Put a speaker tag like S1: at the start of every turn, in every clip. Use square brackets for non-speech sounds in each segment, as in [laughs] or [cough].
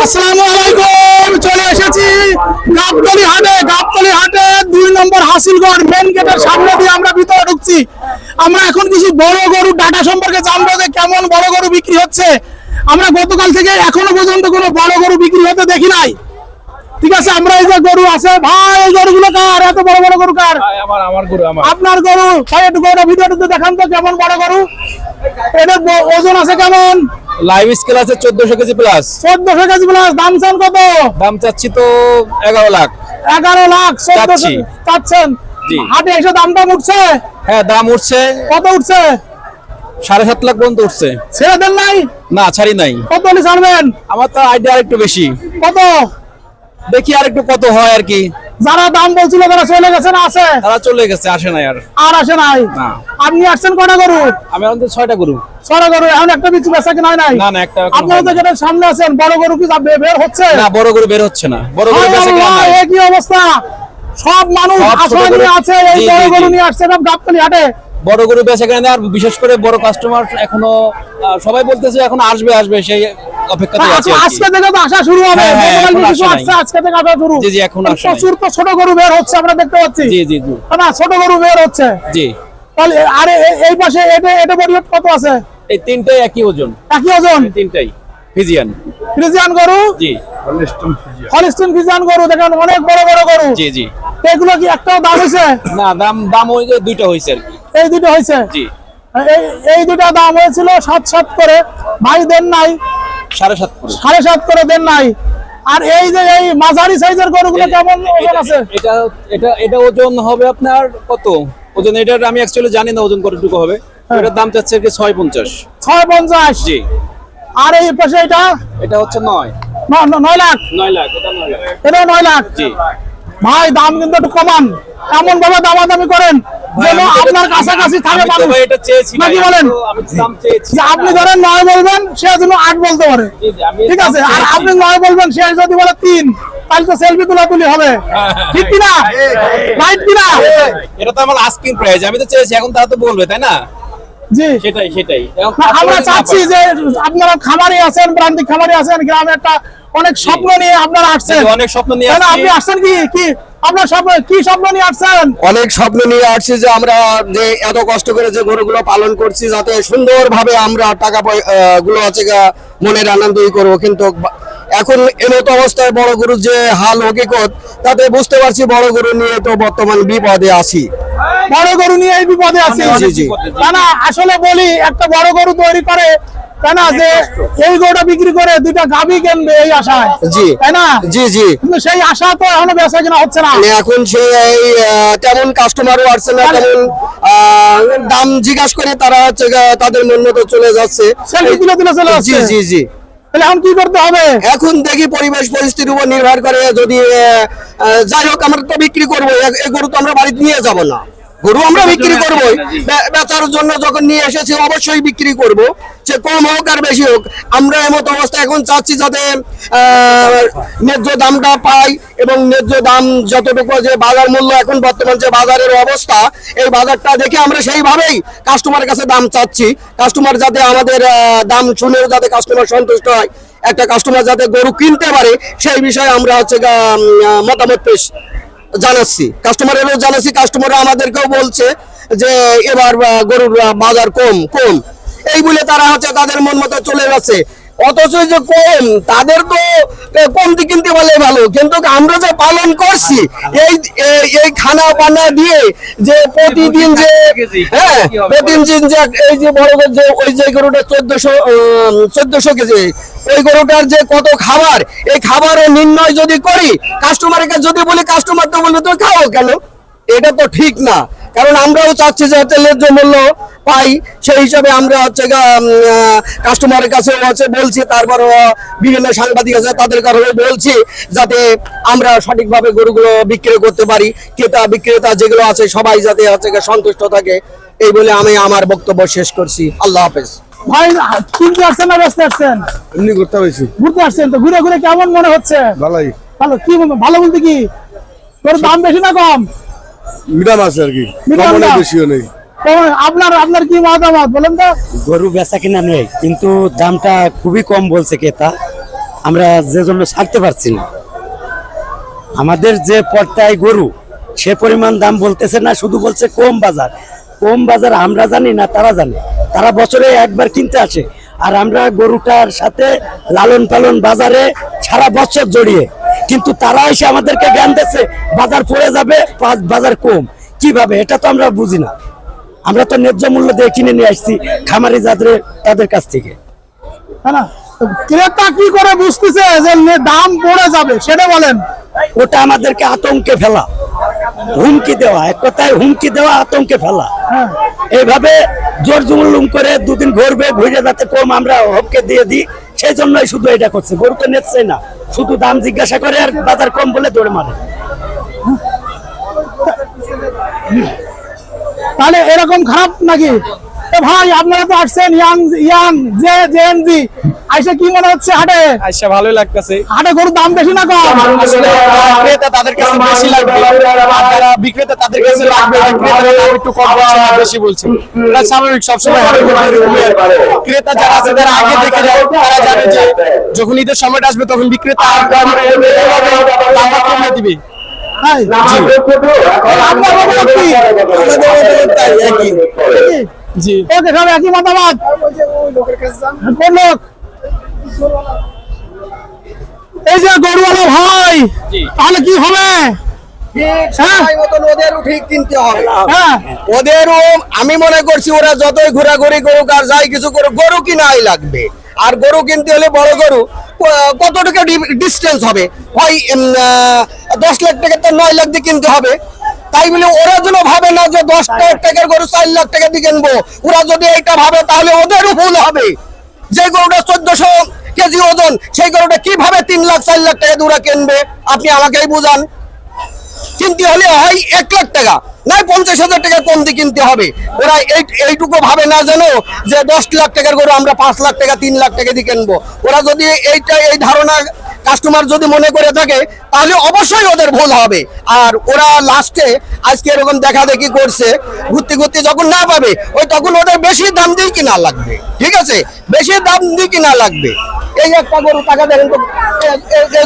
S1: আসসালামু আলাইকুম চলে এসেছি গাবতলি হাটে। গাবতলি হাটে দুই নম্বর হাসিলগড় মেন গেটের সামনে দিয়ে আমরা ভিতরে ঢুকছি। আমরা এখন কিছু বড় গরু ডাটা সম্পর্কে জানব যে কেমন বড় গরু বিক্রি হচ্ছে। আমরা গতকাল থেকে এখনও পর্যন্ত কোনো বড় গরু বিক্রি হতে দেখি নাই। ঠিক আছে আমরা এই যে গরু আছে ভাই এই গরুগুলো কার? এত বড় বড় গরু কার?
S2: আমার আমার গরু আমার।
S1: আপনার গরু ভাই একটু ভিডিওটাতে দেখান তো কেমন বড় গরু? এটার ব- ওজন আছে কেমন?
S2: লাইভ স্কেল আছে চোদ্দশো কেজি প্লাস
S1: চোদ্দশো কেজি প্লাস দাম চান কত?
S2: দাম চাচ্ছি তো এগারো লাখ।
S1: এগারো লাখ চোদ্দশো
S2: চাচ্ছি।
S1: চাচ্ছেন?
S2: জি।
S1: হাটে এসে দাম দাম উঠছে?
S2: হ্যাঁ দাম উঠছে।
S1: কত উঠছে?
S2: সাড়ে সাত লাখ পর্যন্ত উঠছে।
S1: ছেড়ে দেন নাই?
S2: না ছাড়ি নাই।
S1: কত হলে ছাড়বেন?
S2: আমার তো আইডিয়া আরেকটু বেশি।
S1: কত?
S2: দেখি আর একটু কত হয় আর কি।
S1: যারা দাম বলছিল তারা চলে গেছে না আছে
S2: তারা চলে গেছে আসে নাই আর।
S1: আর আসে নাই?
S2: না।
S1: আপনি আসছেন কটা গরু?
S2: আমি এখন ছয়টা গরু।
S1: ছটা গরু এখন একটা বিচু বেচা কিনা নাই
S2: না না একটা আপনি
S1: আপনারা তো যেটা সামনে আছেন বড় গরু কি বের হচ্ছে?
S2: না বড় গরু বের হচ্ছে না। বড় গরু বেচা কিনা নাই?
S1: কি অবস্থা? সব মানুষ
S2: আসলে
S1: আশা নিয়ে আছে এই বড় গরু নিয়ে আসছে সব গাবতলি হাটে।
S2: বড় গরু বেঁচে কেনা আর বিশেষ করে বড় কাস্টমার এখনও সবাই বলতেছে এখন আসবে আসবে সেই অপেক্ষাতে আছে
S1: আজকে থেকে তো আসা শুরু হবে। গতকাল
S2: এখন
S1: কিছু
S2: আসে নাই।
S1: আসছে আজকে থেকে আসা শুরু।
S2: জি, জি, এখন আসে
S1: প্রচুর তো ছোট গরু বের হচ্ছে আমরা দেখতে পাচ্ছি।
S2: জি জি জি।
S1: না ছোট গরু বের হচ্ছে।
S2: জি।
S1: তাহলে আরে এই পাশে এটা এটা পরিমাণ কত আছে?
S2: এই তিনটাই একই ওজন।
S1: একই ওজন?
S2: তিনটাই। ফিজিয়ান
S1: গরু?
S2: জি।
S1: হলিস্টিন গরু দেখেন অনেক বড় বড় গরু।
S2: জি জি।
S1: এগুলো কি একটাও দাম হয়েছে?
S2: না দাম দাম ওই যে দুইটা হয়েছে আর কি।
S1: এই দুটো হয়েছে? এই এই দুটা দাম হয়েছিল সাত সাত করে। ভাই দেন নাই।
S2: সাড়ে সাত করে।
S1: সাড়ে সাত করে দেন নাই। আর এই যে এই মাঝারি সাইজের গরুগুলো কেমন ওজন আছে?
S2: এটা এটা এটা ওজন হবে আপনার কত? ওজন এটা আমি অ্যাকচুয়ালি জানি না ওজন কতটুকু হবে।
S1: হ্যাঁ।
S2: এটার দাম চাচ্ছে কি ছয় পঞ্চাশ।
S1: ছয় পঞ্চাশ?
S2: জি।
S1: আর এই পাশে এটা?
S2: এটা হচ্ছে নয়।
S1: ন- ন- নয় লাখ?
S2: নয় লাখ এটা নয় লাখ।
S1: এটা নয় লাখ?
S2: জি।
S1: ভাই দাম কিন্তু একটু কমান। এমন ভাবে দামাদামি করেন। যেন আপনার কাছাকাছি থাকে মানুষ। নাকি বলেন? যে আপনি ধরেন নয় বলবেন সে যেন আট বলতে পারে। ঠিক আছে? আর আপনি নয় বলবেন সে যদি বলে তিন তাহলে তো সেলফি তোলা তুলি হবে। ঠিক কিনা? [laughs] রাইট কিনা?
S2: এটা তো আমার আস্কিং প্রাইস আমি তো চেয়েছি এখন তারা তো বলবে তাই না? সেটাই সেটাই।
S1: আমরা চাচ্ছি যে আপনারা খামারি আছেন প্রান্তিক খামারি আছেন গ্রামে একটা অনেক স্বপ্ন নিয়ে আপনারা আসছেন।
S2: অনেক স্বপ্ন নিয়ে।
S1: আপনি আসছেন কি? কি? আপনার স্বপ্ন কি স্বপ্ন নিয়ে আসছেন?
S3: অনেক স্বপ্ন নিয়ে আসছি যে আমরা যে এত কষ্ট করে যে গরুগুলো পালন করছি যাতে সুন্দরভাবে আমরা টাকা গুলো আছে মনের আনন্দই করব। কিন্তু এখন এমতো অবস্থায় বড় গরুর যে হাল হকিকত তাতে বুঝতে পারছি বড় গরু নিয়ে তো বর্তমান বিপদে আছি।
S1: বড় গরু নিয়ে এই বিপদে আছি।
S3: জি, জি।
S1: না আসলে বলি একটা বড় গরু তৈরি করে তাই না যে এই গরুটা বিক্রি করে দুইটা গাভী কিনবে এই আশায়।
S3: জি।
S1: তাই না?
S3: জি জি।
S1: কিন্তু সেই আশা তো এখনও বেচা কিনা হচ্ছে না।
S3: মানে এখন সে এই আহ, তেমন কাস্টমারও আসছে না তেমন দাম জিজ্ঞাসা করে তারা হচ্ছে তাদের মন মতো চলে যাচ্ছে।
S1: সেলফি তুলে তুলে চলে
S3: জি
S1: যাচ্ছে
S3: জি জি।
S1: তাহলে এখন কি করতে হবে?
S3: এখন দেখি পরিবেশ পরিস্থিতির উপর নির্ভর করে যদি যাই হোক আমরা তো বিক্রি করব এ- এ গরু তো আমরা বাড়িতে নিয়ে যাব না। গরু আমরা বিক্রি করব। বেচার জন্য যখন নিয়ে এসেছি অবশ্যই বিক্রি করব। সে কম হোক আর বেশি হোক। আমরা এমত অবস্থা এখন চাচ্ছি যাতে ন্যায্য দামটা পাই এবং ন্যায্য দাম যতটুকু যে বাজার মূল্য এখন বর্তমান যে বাজারের অবস্থা এই বাজারটা দেখে আমরা সেইভাবেই কাস্টমারের কাছে দাম চাচ্ছি। কাস্টমার যাতে আমাদের দাম শুনেও যাতে কাস্টমার সন্তুষ্ট হয়। একটা কাস্টমার যাতে গরু কিনতে পারে সেই বিষয়ে আমরা হচ্ছে মতামত পেশ জানাচ্ছি। কাস্টমারেরও জানাচ্ছি, কাস্টমাররা আমাদেরকেও বলছে যে এবার গরুর বাজার কম কম। এই বলে তারা হচ্ছে তাদের মন মতো চলে যাচ্ছে। অথচ যে কম, তাদের তো কমতি কিনতে পারলে ভালো। কিন্তু আমরা যে পালন করছি, এই এই- খানা পানা দিয়ে যে প্রতিদিন যে হ্যাঁ প্রতিদিন যে এই যে বড় যে, ওই যে গরুটা চোদ্দশো চোদ্দশো কেজি, ওই গরুটার যে কত খাবার, এই খাবারের নির্ণয় যদি করি কাস্টমারকে যদি বলি কাস্টমার তো বলবে তো খাও কেন? এটা তো ঠিক না। কারণ আমরাও চাচ্ছি যে হচ্ছে ন্যায্য মূল্য পাই। সেই হিসাবে আমরা হচ্ছে কাস্টমারের কাছে হচ্ছে বলছি তারপর বিভিন্ন সাংবাদিক আছে তাদের কারণে বলছি যাতে আমরা সঠিকভাবে গরুগুলো বিক্রি করতে পারি। ক্রেতা বিক্রেতা যেগুলো আছে সবাই যাতে হচ্ছে সন্তুষ্ট থাকে। এই বলে আমি আমার বক্তব্য শেষ করছি। আল্লাহ হাফেজ।
S1: ভাই কিনতে আসছেন না ব্যস্ত আসছেন
S4: এমনি করতে হয়েছি।
S1: ঘুরতে আসছেন তো? ঘুরে ঘুরে কেমন মনে হচ্ছে?
S4: ভালোই।
S1: ভালো কি বলব? ভালো বলতে কি? তোর দাম বেশি না কম?
S4: মিডাম আছে আর কি। বেশিও নেই।
S1: আপনার আপনার কি মতামত বলেন তো?
S5: গরু বেচা কিনা নেই কিন্তু দামটা খুবই কম বলছে ক্রেতা। আমরা যে জন্য ছাড়তে পারছি না। আমাদের যে পর্যায় গরু সে পরিমাণ দাম বলতেছে না শুধু বলছে কম বাজার। কম বাজার আমরা জানি না তারা জানে। তারা বছরে একবার কিনতে আসে। আর আমরা গরুটার সাথে লালন পালন বাজারে সারা বছর জড়িয়ে কিন্তু তারা এসে আমাদেরকে জ্ঞান দিচ্ছে বাজার পড়ে যাবে বাজার কম। কীভাবে? এটা তো আমরা বুঝি না। আমরা তো ন্যায্য মূল্য দিয়ে কিনে নিয়ে আসছি খামারি যাদের তাদের কাছ থেকে।
S1: হ্যাঁ না? ক্রেতা কি করে বুঝতেছে যে দাম পড়ে যাবে? সেটা বলেন।
S5: ওটা আমাদেরকে আতঙ্কে ফেলা। হুমকি দেওয়া। এক কথায় হুমকি দেওয়া আতঙ্কে ফেলা।
S1: হ্যাঁ।
S5: এইভাবে জোর জুমুলুম করে দুদিন ঘুরবে ঘুরে যাতে কম আমরা হককে দিয়ে দিই সেই জন্যই শুধু এটা করছে। গরু তো নিচ্ছে না। শুধু দাম জিজ্ঞাসা করে আর বাজার কম বলে দৌড়ে মারে।
S1: তাহলে এরকম খারাপ নাকি? ভাই আপনারা তো আসছেন ইয়াং ইয়াং জেএনজি আইসে কি মনে হচ্ছে হাটে?
S2: আচ্ছা ভালোই লাগতেছে।
S1: হাটে গরুর দাম বেশি না কম?
S2: আসলে ক্রেতা তাদের কাছে বেশি লাগবে। আর বিক্রেতা তাদের কাছে লাগবে একটু কম বেশি বলছে। এটা স্বাভাবিক সবসময় হাটে হয়। ক্রেতা যারা আছে তারা আগে দেখে যায়। তারা জানে যে যখন ঈদের সময়টা আসবে তখন বিক্রেতা আর দামটা কমিয়ে দিবে?
S1: আপনার কি?
S2: জি।
S1: ওকে সব একই মতামত? কোন লোক? এই যে গরুওয়ালা ভাই তাহলে কি হবে?
S3: ওদেরও ঠিক কিনতে হবে।
S1: হ্যাঁ।
S3: ওদেরও আমি মনে করছি ওরা যতই ঘোরাঘুরি করুক আর যাই কিছু করুক গরু কিনাই লাগবে। আর গরু কিনতে হলে বড় গরু কতটুকু ডিস্টেন্স হবে? হয় দশ লাখ টাকা তো নয় লাখ দিয়ে কিনতে হবে। তাই বলে ওরা যেন ভাবে না যে দশ লাখ টাকার গরু চার লাখ টাকা দিয়ে কিনবো। ওরা যদি এইটা ভাবে তাহলে ওদেরও ভুল হবে। যে গরুটা চোদ্দশো কেজি ওজন সেই গরুটা কীভাবে তিন লাখ চার লাখ টাকা দিয়ে ওরা কিনবে? আপনি আমাকেই বুঝান। কিনতে হলে হয় এক লাখ টাকা নয় পঞ্চাশ হাজার টাকা কম দিয়ে কিনতে হবে। ওরা এই এইটুকু ভাবে না জানো যে দশ লাখ টাকার গরু আমরা পাঁচ লাখ টাকা তিন লাখ টাকা দিয়ে কিনবো। ওরা যদি এইটা এই ধারণা কাস্টমার যদি মনে করে থাকে, তাহলে অবশ্যই ওদের ভুল হবে। আর ওরা লাস্টে আজকে এরকম দেখা দেখি করছে, ঘুরতে ঘুরতে যখন না পাবে, ওই তখন ওদের বেশি দাম দিয়ে কিনা লাগবে। ঠিক আছে? বেশি দাম দিয়ে কিনা লাগবে। এই একটা গরু টাকা দেখেন তো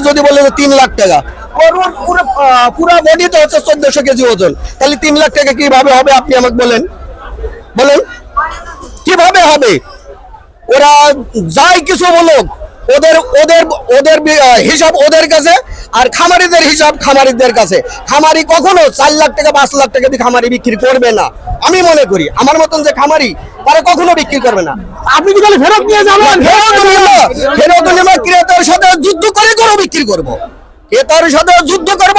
S3: যদি বলে তিন লাখ টাকা। গরুর পুরো পুরো বডি তো হচ্ছে চোদ্দশো কেজি ওজন। তাহলে তিন লাখ টাকা কীভাবে হবে আপনি আমাকে বলেন? বলেন। কীভাবে হবে? ওরা যাই কিছু বলুক ওদের ওদের ওদের হিসাব ওদের কাছে আর খামারিদের হিসাব খামারিদের কাছে। খামারি কখনো চার লাখ টাকা পাঁচ লাখ টাকা দিয়ে খামারি বিক্রি করবে না। আমি মনে করি আমার মতন যে খামারি তারা কখনো বিক্রি করবে না।
S1: আপনি কি তাহলে ফেরত নিয়ে যাবেন?
S3: ফেরত নিব ফেরত নিব ক্রেতার সাথে যুদ্ধ করে গরু বিক্রি করব। ক্রেতার সাথে যুদ্ধ করব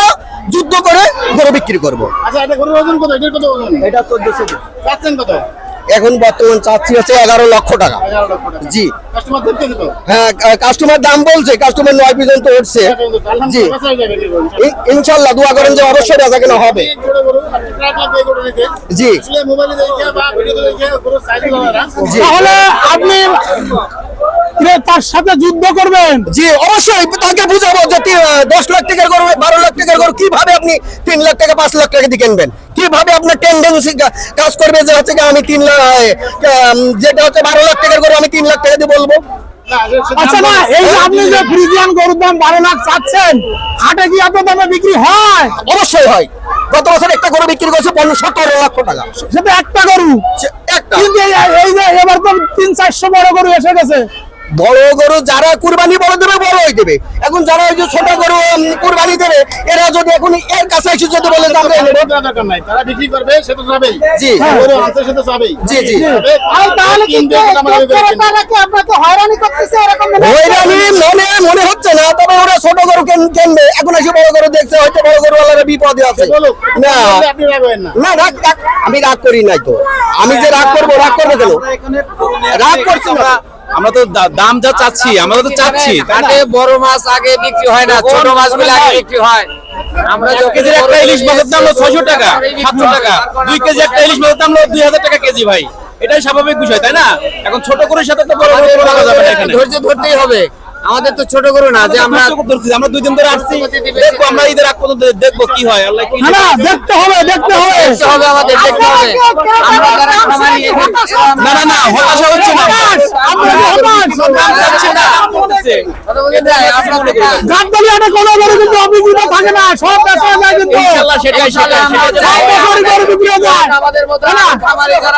S3: যুদ্ধ করে গরু বিক্রি করব।
S6: আচ্ছা এটা গরুর ওজন কত? এটার কত ওজন?
S3: এটা চোদ্দশো
S6: চাচ্ছেন কত?
S3: এখন বর্তমান চাচ্ছি হচ্ছে এগারো লক্ষ টাকা।
S6: এগারো লক্ষ টাকা।
S3: জি। হ্যাঁ কাস্টমার দাম বলছে কাস্টমার নয় পর্যন্ত উঠছে। জি। ইনশাল্লাহ দোয়া করেন যে অবশ্যই রাজা কেন হবে। জি।
S1: তাহলে আপনি ক্রেতার সাথে যুদ্ধ করবেন।
S3: জি, অবশ্যই। তাকে বুঝাবো যে দশ লাখ টাকার করবে বারো লাখ টাকা গরু কীভাবে আপনি তিন লাখ টাকা, পাঁচ লাখ টাকা দিয়ে কিনবেন? কীভাবে আপনার টেন্ডেন্সি কাজ করবে যে হচ্ছে আমি তিন লাখ যেটা হচ্ছে বারো লাখ টাকা গরু আমি তিন লাখ টাকা দিয়ে বলব?
S1: আচ্ছা না এই যে আপনি যে ফ্রিজিয়ান গরুর দাম বারো লাখ চাচ্ছেন হাটে কি এত দামে বিক্রি হয়?
S3: অবশ্যই হয়। গত বছর একটা গরু বিক্রি করছে পনেরো সতেরো লক্ষ টাকা।
S1: সেটা একটা গরু।
S3: একটা।
S1: কিন্তু এই যে এবার তো তিন চারশো বড় গরু এসে গেছে।
S3: বড় গরু যারা কুরবানি বড় দেবে বড়ই দেবে। এখন যারা ওই যে ছোট গরু কুরবানি দেবে এরা যদি এখন এর কাছে এসে যদি বলে যে আমরা
S6: দরকার নাই। তারা বিক্রি করবে সে তো যাবেই।
S3: জি।
S6: গরু আনছে সে তো যাবেই।
S3: জি জি।
S6: যাবে,
S1: আর তাহলে কি
S6: করে কিনবে।
S1: আপনাকে হয়রানি করতেছে এরকম মনে
S3: হয়রানি মনে মনে হচ্ছে না তবে ওরা ছোট গরু কেন- কিনবে। এখন এসে বড় গরু দেখছে হয়তো বড় গরু বিপদে আছে। না।
S6: আপনি রাগ হবেন না।
S3: না রাগ- আমি রাগ করি নাই তো। আমি যে রাগ করব রাগ করব কেন? রাগ করছি না।
S2: আমরা তো দাম যা চাচ্ছি আমরা তো চাচ্ছি
S7: বড় মাছ আগে বিক্রি হয় না ছোট মাছগুলো আগে বিক্রি হয়। আমরা
S2: কেজির একটা ইলিশ মাছের দাম হলো ছয়শো টাকা সাতশো টাকা। দুই কেজি একটা ইলিশ মাছের দাম হলো দুই হাজার টাকা কেজি ভাই। এটাই স্বাভাবিক বিষয় তাই না? এখন ছোট গরুর সাথে তো বড় গরু তুলনা যাবে না এখানে।
S7: ধৈর্য ধরতেই হবে। আমাদের তো ছোট গরু না যে আমরা
S2: আমরা দুই দিন ধরে আসছি। দেখব আমরা ঈদের আগ পর্যন্ত দেখব কি হয় আল্লাহ
S1: দেখতে হবে দেখতে হবে
S7: দেখতে হবে। আমাদের দেখতে হবে। আমরা
S2: না না না হতাশা হচ্ছে। না।
S1: আমরা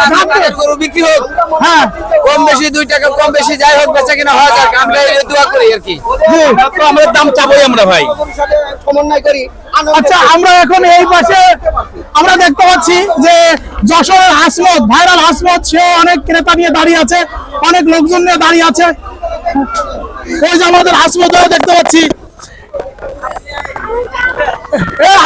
S7: আমরা আমরা কম বেশি দুই টাকা কম বেশি যাই হোক বেচা কিনা যাক আমরা দোয়া করি আর কি
S2: তো আমাদের দাম আমরা ভাই
S3: সমন্বয় করি
S1: আচ্ছা আমরা এখন এই পাশে আমরা দেখতে পাচ্ছি যে যশোরের হাসমত, ভাইরাল হাসমত, সেও অনেক ক্রেতা নিয়ে দাঁড়িয়ে আছে। অনেক লোকজন নিয়ে দাঁড়িয়ে আছে। ওই যে আমাদের হাসমত দেখতে পাচ্ছি।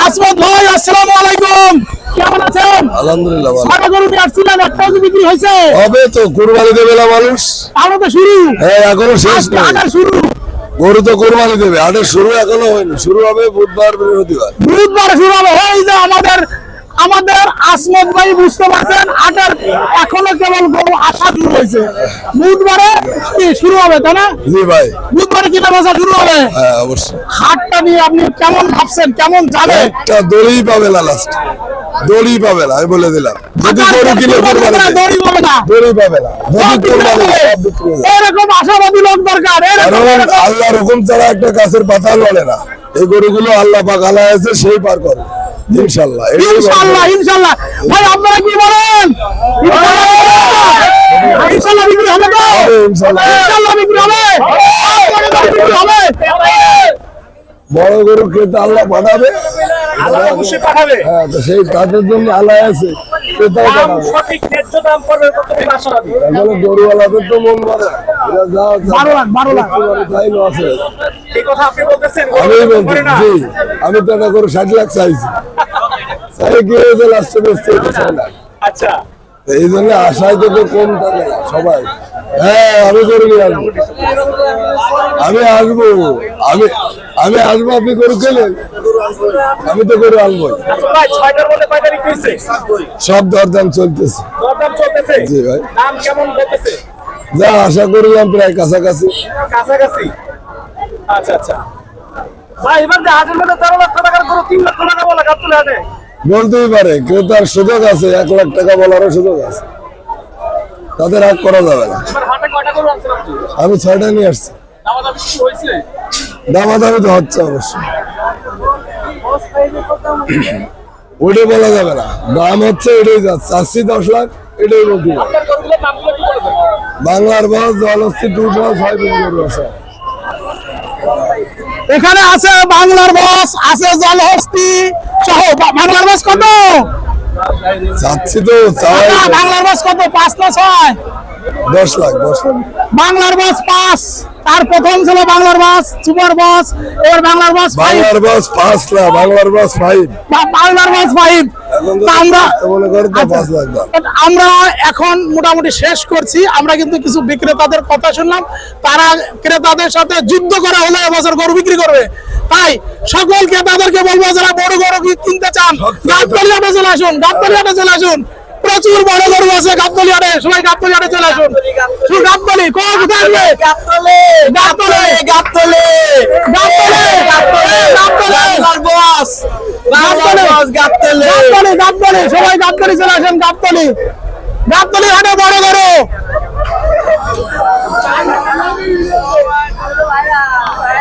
S1: হাসমত ভাই আসসালামু আলাইকুম। কেমন আছেন?
S4: আলহামদুলিল্লাহ ভালো।
S1: গরু নিয়ে আসছিলেন একটাও বিক্রি হয়েছে।
S4: হবে তো কুরবানি দেবে না মানুষ?
S1: আমরা তো শুরু।
S4: হ্যাঁ এখনও শেষ
S1: আটার শুরু।
S4: গরু তো কুরবানি দেবে আটের শুরু এখনও হয়নি। শুরু হবে বুধবার বৃহস্পতিবার।
S1: বুধবার শুরু হবে। এই যে আমাদের আমাদের আসমত ভাই বুঝতে পারছেন আটার এখনও কেবল গরু আসা শুরু হয়েছে। বুধবারে কি শুরু হবে তাই না?
S4: জি ভাই।
S1: বুধবারে কিনা বেচা শুরু হবে?
S4: হ্যাঁ অবশ্যই।
S1: হাটটা নিয়ে আপনি কেমন ভাবছেন কেমন যাবে?
S4: একটা দড়ি পাবে না লাস্ট দড়ি পাবে না আমি বলে দিলাম। যদি গরু কিনে কুরবানি
S1: দড়ি হবে না।
S4: দড়ি পাবে না যদি কুরবানি।
S1: এরকম আশাবাদী লোক দরকার এরকম।
S4: আল্লাহর হুকুম ছাড়া একটা গাছের পাতা লড়ে না। এই গরুগুলো আল্লাহ পাক আল্লাহ আছে সেই পার করে। ইনশাল্লাহ এটাই বলব।
S1: ইনশাল্লাহ ইনশাল্লাহ ভাই আপনারা কি বলেন? ইনশাল্লাহ ইনশাল্লাহ বিক্রি হবে তো?
S4: ইনশাল্লাহ।
S1: ইনশাল্লাহ বিক্রি হবে। বিক্রি হবে।
S4: বড় গরু ক্রেতা আল্লাহ পাঠাবে।
S2: পাঠাবে।
S4: হ্যাঁ তো সেই তাদের জন্য আল্লাহ আছে।
S2: সঠিক ন্যায্য দাম করবে কতদিন আশাবাদী
S4: গরুওয়ালাদের তো মন মারে এরা যা যা-
S1: বারো লাখ, বারো লাখ।
S4: তাই আছে।
S2: এই কথা আপনি বলতেছেন
S4: আমি টাকা জি আমি তো একটা গরু ষাট লাখ চাইছি। চাই কি হয়েছে লাস্টে বেচতে
S2: আচ্ছা।
S4: এই জন্য আশায় তো কম থাকে সবাই। হ্যাঁ আমি আসব আমি আসব। আমি আমি আসব আপনি গরু খেলেন আমি তো গরু আনব
S2: আচ্ছা
S4: সব দরদাম চলতেছে। জি ভাই। যা আশা করলাম প্রায় কাছাকাছি।
S2: কাছাকাছি? আচ্ছা আচ্ছা।
S4: বলতেই পারে ক্রেতার সুযোগ আছে এক লাখ টাকা বলারও সুযোগ আছে। তাদের হাত করা যাবে না। আমি ছয়টা নিয়ে আসছি।
S2: দামাদামি
S4: তো হচ্ছে অবশ্যই [coughs] ওইটাই বলা যাবে না। দাম হচ্ছে এটাই যাচ্ছে চাচ্ছি দশ লাখ এটাই বলতে বাংলার বাস জলস্থি টু বাস ছয় দিন
S1: এখানে আছে বাংলার বস আছে জলহস্তি সহ। বা- বাংলার বাস কত?
S4: চাচ্ছি তো
S1: বাংলার বাস কত? পাঁচ না ছয়?
S4: দশ লাখ দশ লাখ।
S1: বাংলার বাস পাস তার প্রথম ছিল বাংলার বাস সুপার বাস এবার বাংলার বাস
S4: বাংলার বাস পাঁচ লাখ বাংলার বাস ফাইভ
S1: বাংলার বাস ফাইভ আমরা আচ্ছা।
S4: পাঁচ
S1: আমরা এখন মোটামুটি শেষ করছি। আমরা কিন্তু কিছু বিক্রেতাদের কথা শুনলাম। তারা ক্রেতাদের সাথে যুদ্ধ করা হলে এবছর গরু বিক্রি করবে। তাই সকল ক্রেতাদেরকে বলব যারা বড় গরু কিনতে চান গাবতলিয়াটে চলে আসুন গাবতলিয়াটে চলে আসুন। প্রচুর বড় গরু আছে গাবতলিয়াটে সবাই গাবতলিয়াটে চলে আসুন। শুধু গাবতলি কোন কোথায় আসবে গাবতলি গাবতলি গাবতলি গাবতলি। গাবতলি বস গাবতলি গাবতলি। গাবতলি গাবতলি সবাই গাবতলি চলে আসেন গাবতলি। গাবতলি হাটে বড় গরু।